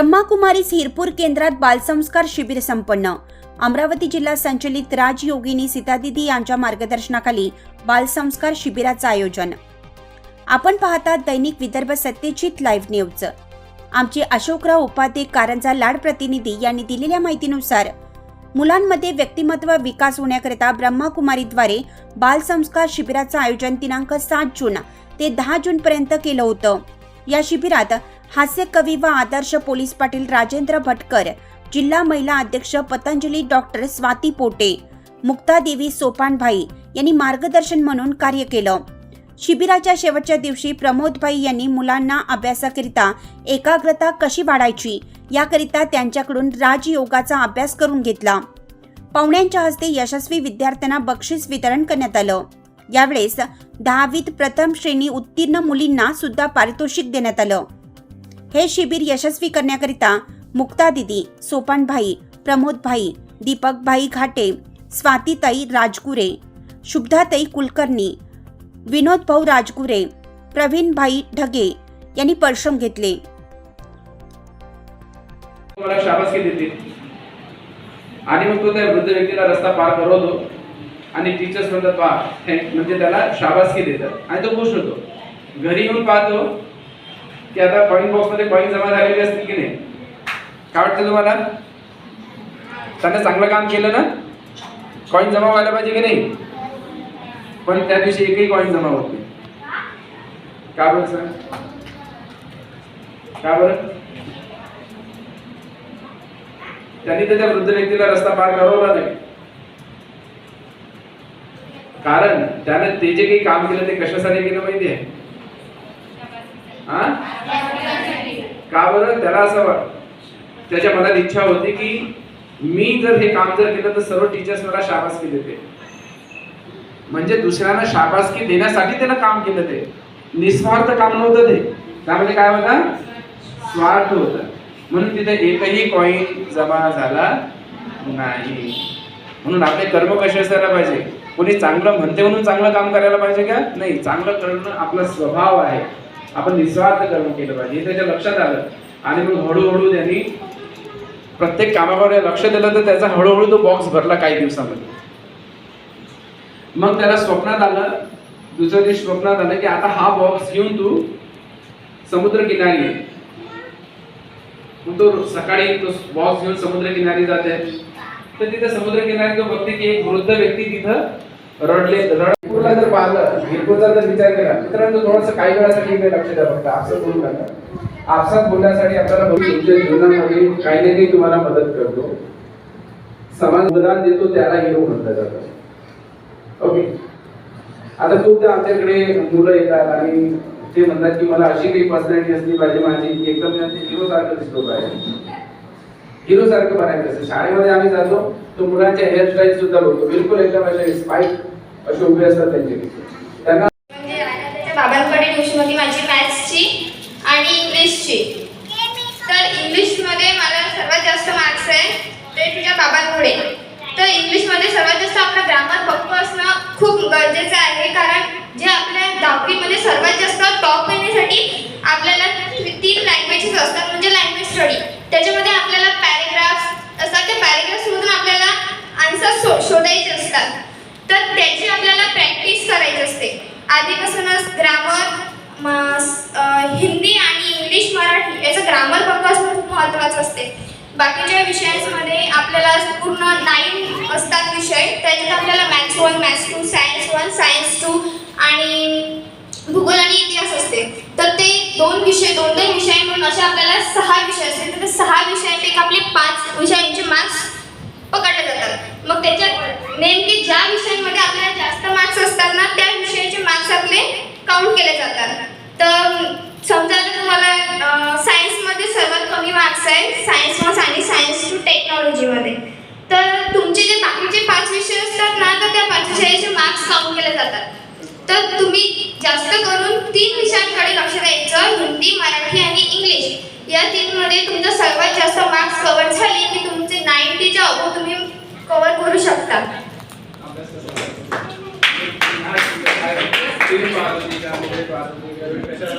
ब्रह्माकुमारीस हिरपूर केंद्रात बालसंस्कार शिबिर संपन्न. अमरावती जिल्हा संचलित राजयोगिनी सीतादिदी यांच्या मार्गदर्शनाखाली बालसंस्कार शिबिराचं आयोजन. आपण पाहतात दैनिक विदर्भ सत्यजित लाईव्ह न्यूज. आमचे अशोकराव उपाध्ये कारंजा लाड प्रतिनिधी यांनी दिलेल्या माहितीनुसार मुलांमध्ये व्यक्तिमत्व विकास होण्याकरिता ब्रह्माकुमारीद्वारे बालसंस्कार शिबिराचं आयोजन दिनांक सात जून ते दहा जून पर्यंत केलं होतं. या शिबिरात हास्य कवी व आदर्श पोलीस पाटील राजेंद्र भटकर जिल्हा महिला अध्यक्ष पतंजली डॉक्टर स्वाती पोटे मुक्तादेवी सोपानभाई यांनी मार्गदर्शन म्हणून कार्य केलं. शिबिराच्या शेवटच्या दिवशी प्रमोदभाई यांनी मुलांना अभ्यासाकरिता एकाग्रता कशी वाढायची याकरिता त्यांच्याकडून राजयोगाचा अभ्यास करून घेतला. पाहुण्यांच्या हस्ते यशस्वी विद्यार्थ्यांना बक्षीस वितरण करण्यात आलं. यावेळेस दहावीत प्रथम श्रेणी उत्तीर्ण मुलींना सुद्धा पारितोषिक देण्यात आलं. हे शिबिर यशस्वी करण्याकरिता मुक्ता दिदी सोपानभाई प्रमोदभाई दीपकभाई घाटे स्वातीताई राजगुरे शुभदाताई कुलकर्णी विनोद भाऊ राजगुरे प्रवीणभाई ढगे यांनी परिश्रम घेतले. मला शाबासकी देते. आणि मग तो त्या वृद्ध व्यक्तीला रस्ता पार करवतो आणि टीचर्स म्हणतात वा म्हणजे त्याला शाबासकी देतात. आणि तो खुश होतो. घरी येऊन पाहतो की आता कॉईन बॉक्समध्ये कॉईन जमा झालेली असतील की नाही? काय वाटतं तुम्हाला? त्यांना चांगलं काम केलं ना? कॉईन जमा व्हायला पाहिजे की नाही? पण त्या दिवशी एकही कॉईन जमा होत नाही. का बरं सर का बरं? त्यांनी तर त्या वृद्ध व्यक्तीला रस्ता पार करवला नाही. कारण त्यानं ते जे काही काम केलं ते कशासाठी केलं माहिती आहे? हा? का बरं? त्याला असं वाट त्याच्या मनात इच्छा होती की मी जर हे काम जर केलं तर सर्व टीचर्स मला शाबासकी देते म्हणजे दुसऱ्यांना शाबासकी देण्यासाठी त्यानं काम केलं ते. निस्वार्थ काम नव्हतं ते. त्यामध्ये काय होता? स्वार्थ होता. म्हणून तिथे एकही कॉईन जमा झाला नाही. म्हणून आपले कर्म कसे असायला पाहिजे? कोणी चांगलं म्हणते म्हणून चांगलं काम करायला पाहिजे का? नाही. चांगलं करणं आपला स्वभाव आहे. आपण निस्वार्थ कर्म केलं पाहिजे. हे त्याच्या लक्षात आलं. आणि मग हळूहळू त्यांनी प्रत्येक कामावर लक्ष दिलं तर त्याचा हळूहळू तो बॉक्स भरला काही दिवसामध्ये. मग त्याला स्वप्नात आलं दुसऱ्या दिवशी स्वप्नात आलं की आता हा बॉक्स घेऊन तू समुद्र किनारी मग तो सकाळी तो बॉक्स घेऊन समुद्र किनारी जाते. तर तिथे समुद्र किनारी तो बघते की एक वृद्ध व्यक्ती तिथं रडले रडपूरला जर पाहिलं गिरपूरचा जर विचार केला मित्रांनो थोडंसं काही वेळासाठी इकडे लक्ष द्या फक्त. आपसात बोलू नका. आपसात बोलण्यासाठी आपल्याला तुमच्या जीवनामध्ये काही ना काही तुम्हाला मदत करतो. समाज योगदान देतो त्याला हिरो म्हटलं जातं. ओके आता खूपदा आमच्याकडे मुलं येतात आणि ते म्हणतात की मला अशी काही पर्सनॅलिटी असली पाहिजे माझी एकदम हिरो सारखं दिसलो पाहिजे हिरो सारखं बनायचं असतं. शाळेमध्ये आम्ही जातो तो मुलांच्या हेअरस्टाईल सुद्धा बघतो. बिलकुल एकदम असे स्पाईक असे उभे असतात त्यांचे त्यांना म्हणजे बाबांकडे ट्युशन होती माझी मॅथ्सची आणि इंग्लिशची. तर इंग्लिशमध्ये मला सर्वात जास्त मार्क्स आहे ते तुझ्या बाबांमुळे. तर इंग्लिशमध्ये सर्वात जास्त आपलं ग्रामर पक्क असणं खूप गरजेचं आहे कारण जे आपल्या दहावीमध्ये सर्वात जास्त टॉप येण्यासाठी आपल्याला तीन लँग्वेजेस असतात म्हणजे लँग्वेज स्टडी त्याच्यामध्ये आपल्याला पॅरेग्राफ्स असतात त्या पॅरेग्राफ्समधून आपल्याला आन्सर शो शोधायचे असतात तर त्याची आपल्याला प्रॅक्टिस करायची असते आधीपासूनच ग्रामर हिंदी आणि इंग्लिश मराठी याचं ग्रामर पक्क असणं खूप महत्त्वाचं असते. बाकीच्या विषयांमध्ये आपल्याला पूर्ण नाईन असतात विषय. त्याच्यात आपल्याला maths one maths two science one science two आणि भूगोल आणि इतिहास असते. तर ते दोन विषय दोन दोन विषय म्हणून असे आपल्याला सहा विषय असते. तर ते सहा विषयांपैकी आपले पाच विषयांचे मार्क्स पकडले जातात. मग त्याच्यात नेमके ज्या विषयांमध्ये आपल्याला जास्त मार्क्स असतात ना त्या त्याचे मार्क्स आपले काउंट केले जातात. तर समजा आता तुम्हाला सायन्समध्ये सर्वात कमी मार्क्स आहे सायन्स मॅथ्स आणि सायन्स टू टेक्नॉलॉजीमध्ये तर तुमचे जे बाकीचे पाच विषय असतात ना तर त्या पाच विषयाचे मार्क्स काउंट केले जातात. तर तुम्ही जास्त करून तीन विषयांकडे लक्ष द्यायचं हिंदी मराठी आणि इंग्लिश. या तीनमध्ये तुमचं सर्वात जास्त मार्क्स कव्हर झाले की तुमचे नाईन्टीच्या अबो तुम्ही कव्हर करू शकता.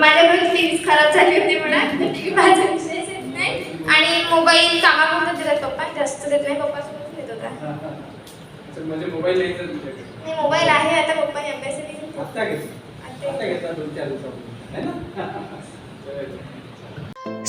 माझ्याकडून फ्रीज खराब झाली होती म्हणा माझा विषय येत नाही. आणि मोबाईल कामापुरता दिला पप्पा. जास्त देत नाही पप्पा सोबत घेत होता. मोबाईल नाही मोबाईल आहे आता पप्पा अभ्यास आता घेतला. दोन चार दिवसापूर्वी.